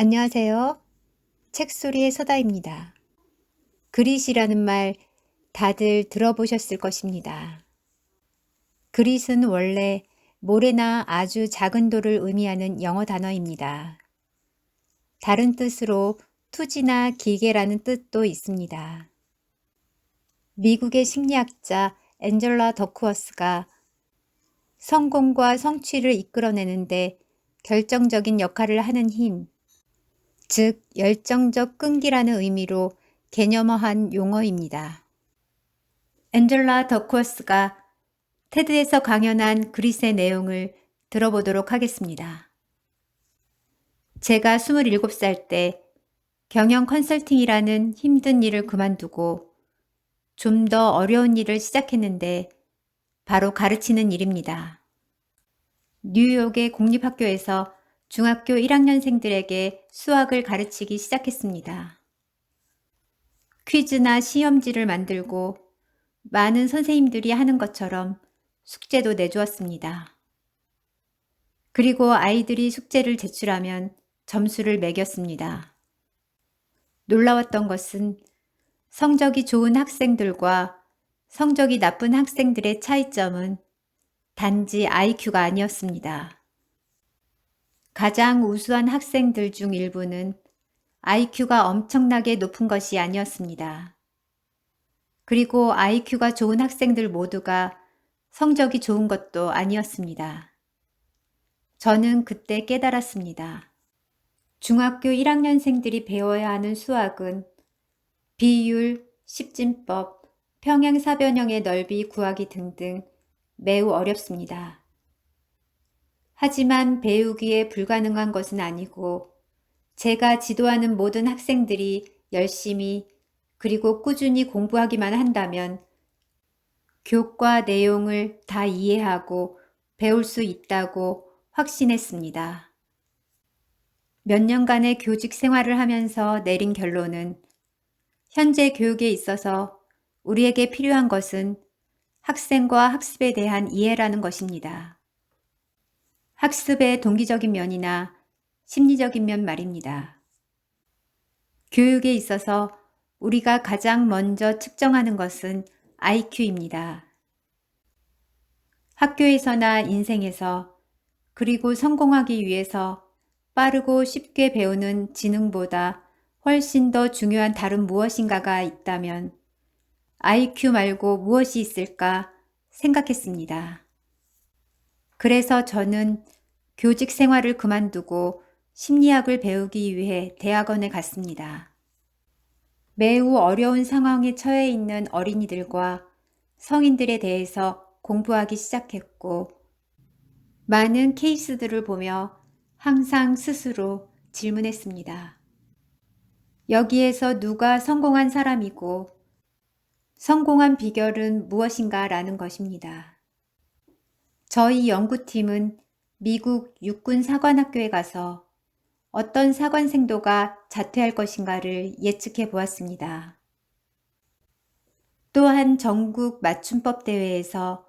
안녕하세요. 책소리의 서다입니다. 그릿이라는 말 다들 들어보셨을 것입니다. 그릿은 원래 모래나 아주 작은 돌을 의미하는 영어 단어입니다. 다른 뜻으로 투지나 기계라는 뜻도 있습니다. 미국의 심리학자 앤젤라 더크워스가 성공과 성취를 이끌어내는데 결정적인 역할을 하는 힘, 즉 열정적 끈기라는 의미로 개념화한 용어입니다. 앤젤라 더코스가 테드에서 강연한 그리스의 내용을 들어보도록 하겠습니다. 제가 27살 때 경영 컨설팅이라는 힘든 일을 그만두고 좀 더 어려운 일을 시작했는데 바로 가르치는 일입니다. 뉴욕의 공립학교에서 중학교 1학년생들에게 수학을 가르치기 시작했습니다. 퀴즈나 시험지를 만들고 많은 선생님들이 하는 것처럼 숙제도 내주었습니다. 그리고 아이들이 숙제를 제출하면 점수를 매겼습니다. 놀라웠던 것은 성적이 좋은 학생들과 성적이 나쁜 학생들의 차이점은 단지 IQ가 아니었습니다. 가장 우수한 학생들 중 일부는 IQ가 엄청나게 높은 것이 아니었습니다. 그리고 IQ가 좋은 학생들 모두가 성적이 좋은 것도 아니었습니다. 저는 그때 깨달았습니다. 중학교 1학년생들이 배워야 하는 수학은 비율, 십진법, 평행사변형의 넓이 구하기 등등 매우 어렵습니다. 하지만 배우기에 불가능한 것은 아니고 제가 지도하는 모든 학생들이 열심히 그리고 꾸준히 공부하기만 한다면 교과 내용을 다 이해하고 배울 수 있다고 확신했습니다. 몇 년간의 교직 생활을 하면서 내린 결론은 현재 교육에 있어서 우리에게 필요한 것은 학생과 학습에 대한 이해라는 것입니다. 학습의 동기적인 면이나 심리적인 면 말입니다. 교육에 있어서 우리가 가장 먼저 측정하는 것은 IQ입니다. 학교에서나 인생에서 그리고 성공하기 위해서 빠르고 쉽게 배우는 지능보다 훨씬 더 중요한 다른 무엇인가가 있다면 IQ 말고 무엇이 있을까 생각했습니다. 그래서 저는 교직 생활을 그만두고 심리학을 배우기 위해 대학원에 갔습니다. 매우 어려운 상황에 처해 있는 어린이들과 성인들에 대해서 공부하기 시작했고, 많은 케이스들을 보며 항상 스스로 질문했습니다. 여기에서 누가 성공한 사람이고, 성공한 비결은 무엇인가 라는 것입니다. 저희 연구팀은 미국 육군 사관학교에 가서 어떤 사관 생도가 자퇴할 것인가를 예측해 보았습니다. 또한 전국 맞춤법 대회에서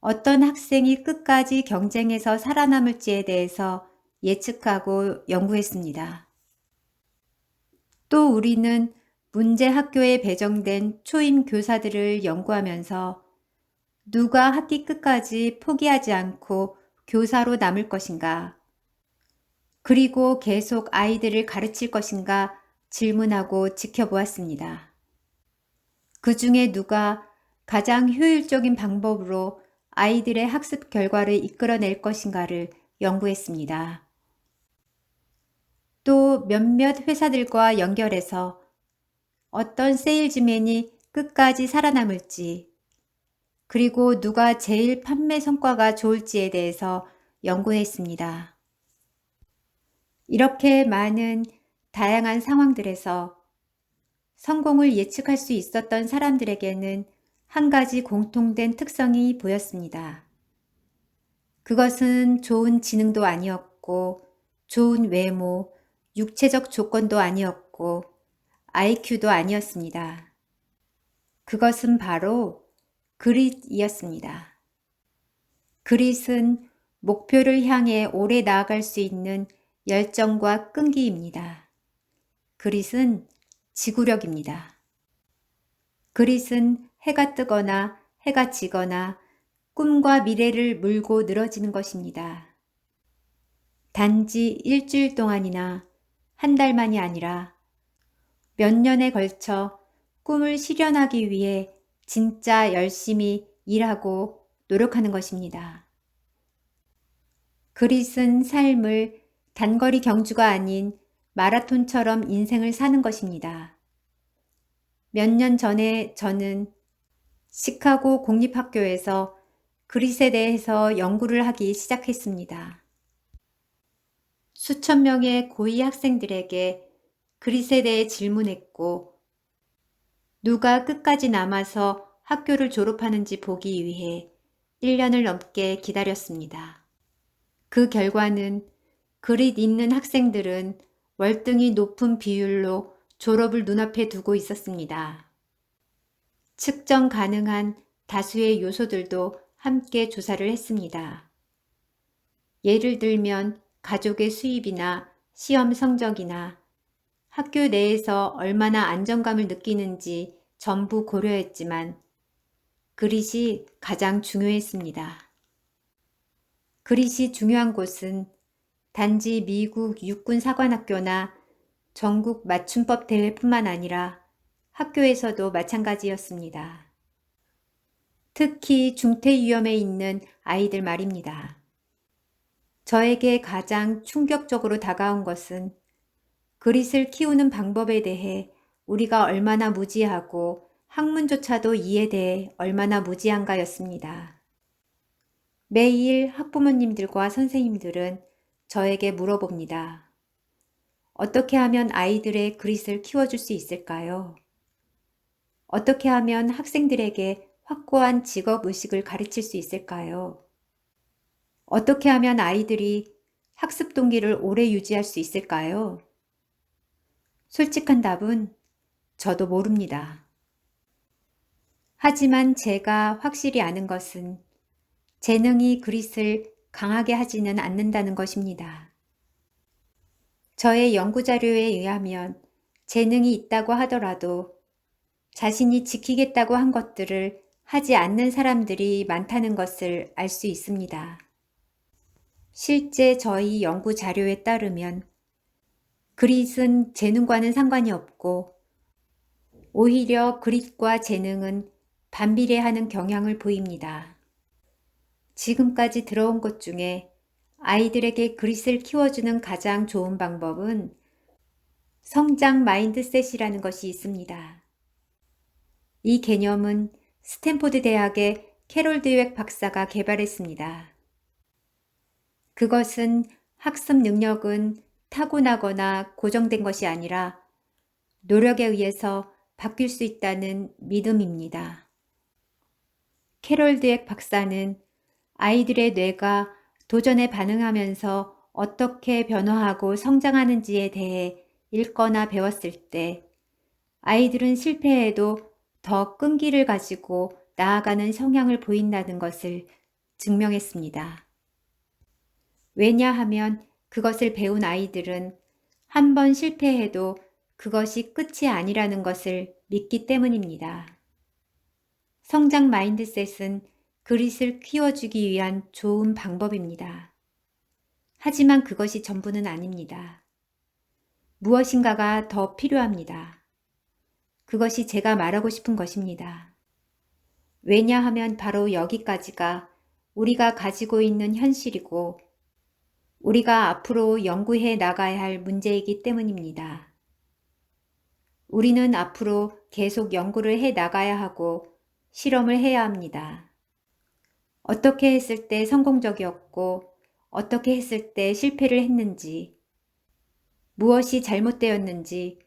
어떤 학생이 끝까지 경쟁에서 살아남을지에 대해서 예측하고 연구했습니다. 또 우리는 문제 학교에 배정된 초임 교사들을 연구하면서 누가 학기 끝까지 포기하지 않고 교사로 남을 것인가? 그리고 계속 아이들을 가르칠 것인가 질문하고 지켜보았습니다. 그 중에 누가 가장 효율적인 방법으로 아이들의 학습 결과를 이끌어낼 것인가를 연구했습니다. 또 몇몇 회사들과 연결해서 어떤 세일즈맨이 끝까지 살아남을지 그리고 누가 제일 판매 성과가 좋을지에 대해서 연구했습니다. 이렇게 많은 다양한 상황들에서 성공을 예측할 수 있었던 사람들에게는 한 가지 공통된 특성이 보였습니다. 그것은 좋은 지능도 아니었고, 좋은 외모, 육체적 조건도 아니었고, IQ도 아니었습니다. 그것은 바로 그릿이었습니다. 그릿은 목표를 향해 오래 나아갈 수 있는 열정과 끈기입니다. 그릿은 지구력입니다. 그릿은 해가 뜨거나 해가 지거나 꿈과 미래를 물고 늘어지는 것입니다. 단지 일주일 동안이나 한 달만이 아니라 몇 년에 걸쳐 꿈을 실현하기 위해 진짜 열심히 일하고 노력하는 것입니다. 그릿은 삶을 단거리 경주가 아닌 마라톤처럼 인생을 사는 것입니다. 몇 년 전에 저는 시카고 공립학교에서 그릿에 대해서 연구를 하기 시작했습니다. 수천 명의 고위 학생들에게 그릿에 대해 질문했고, 누가 끝까지 남아서 학교를 졸업하는지 보기 위해 1년을 넘게 기다렸습니다. 그 결과는 그릿 있는 학생들은 월등히 높은 비율로 졸업을 눈앞에 두고 있었습니다. 측정 가능한 다수의 요소들도 함께 조사를 했습니다. 예를 들면 가족의 수입이나 시험 성적이나 학교 내에서 얼마나 안정감을 느끼는지 전부 고려했지만 그릿이 가장 중요했습니다. 그릿이 중요한 곳은 단지 미국 육군사관학교나 전국 맞춤법 대회뿐만 아니라 학교에서도 마찬가지였습니다. 특히 중퇴 위험에 있는 아이들 말입니다. 저에게 가장 충격적으로 다가온 것은 그릿을 키우는 방법에 대해 우리가 얼마나 무지하고 학문조차도 이에 대해 얼마나 무지한가였습니다. 매일 학부모님들과 선생님들은 저에게 물어봅니다. 어떻게 하면 아이들의 그릿을 키워줄 수 있을까요? 어떻게 하면 학생들에게 확고한 직업 의식을 가르칠 수 있을까요? 어떻게 하면 아이들이 학습 동기를 오래 유지할 수 있을까요? 솔직한 답은 저도 모릅니다. 하지만 제가 확실히 아는 것은 재능이 그릿을 강하게 하지는 않는다는 것입니다. 저의 연구 자료에 의하면 재능이 있다고 하더라도 자신이 지키겠다고 한 것들을 하지 않는 사람들이 많다는 것을 알 수 있습니다. 실제 저희 연구 자료에 따르면 그릿은 재능과는 상관이 없고 오히려 그릿과 재능은 반비례하는 경향을 보입니다. 지금까지 들어온 것 중에 아이들에게 그릿을 키워주는 가장 좋은 방법은 성장 마인드셋이라는 것이 있습니다. 이 개념은 스탠포드 대학의 캐롤 드웩 박사가 개발했습니다. 그것은 학습 능력은 타고나거나 고정된 것이 아니라 노력에 의해서 바뀔 수 있다는 믿음입니다. 캐롤 드웩 박사는 아이들의 뇌가 도전에 반응하면서 어떻게 변화하고 성장하는지에 대해 읽거나 배웠을 때 아이들은 실패해도 더 끈기를 가지고 나아가는 성향을 보인다는 것을 증명했습니다. 왜냐하면 그것을 배운 아이들은 한 번 실패해도 그것이 끝이 아니라는 것을 믿기 때문입니다. 성장 마인드셋은 그릿을 키워주기 위한 좋은 방법입니다. 하지만 그것이 전부는 아닙니다. 무엇인가가 더 필요합니다. 그것이 제가 말하고 싶은 것입니다. 왜냐하면 바로 여기까지가 우리가 가지고 있는 현실이고 우리가 앞으로 연구해 나가야 할 문제이기 때문입니다. 우리는 앞으로 계속 연구를 해 나가야 하고 실험을 해야 합니다. 어떻게 했을 때 성공적이었고 어떻게 했을 때 실패를 했는지 무엇이 잘못되었는지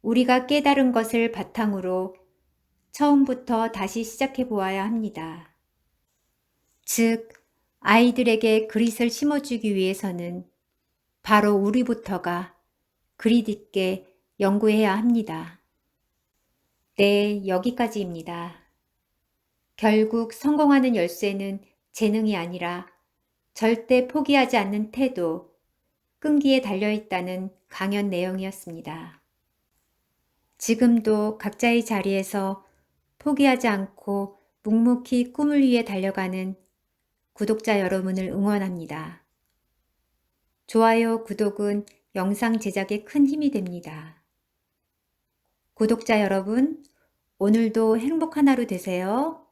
우리가 깨달은 것을 바탕으로 처음부터 다시 시작해 보아야 합니다. 즉, 아이들에게 그릿을 심어주기 위해서는 바로 우리부터가 그릿 있게 연구해야 합니다. 네, 여기까지입니다. 결국 성공하는 열쇠는 재능이 아니라 절대 포기하지 않는 태도, 끈기에 달려있다는 강연 내용이었습니다. 지금도 각자의 자리에서 포기하지 않고 묵묵히 꿈을 위해 달려가는 구독자 여러분을 응원합니다. 좋아요, 구독은 영상 제작에 큰 힘이 됩니다. 구독자 여러분, 오늘도 행복한 하루 되세요.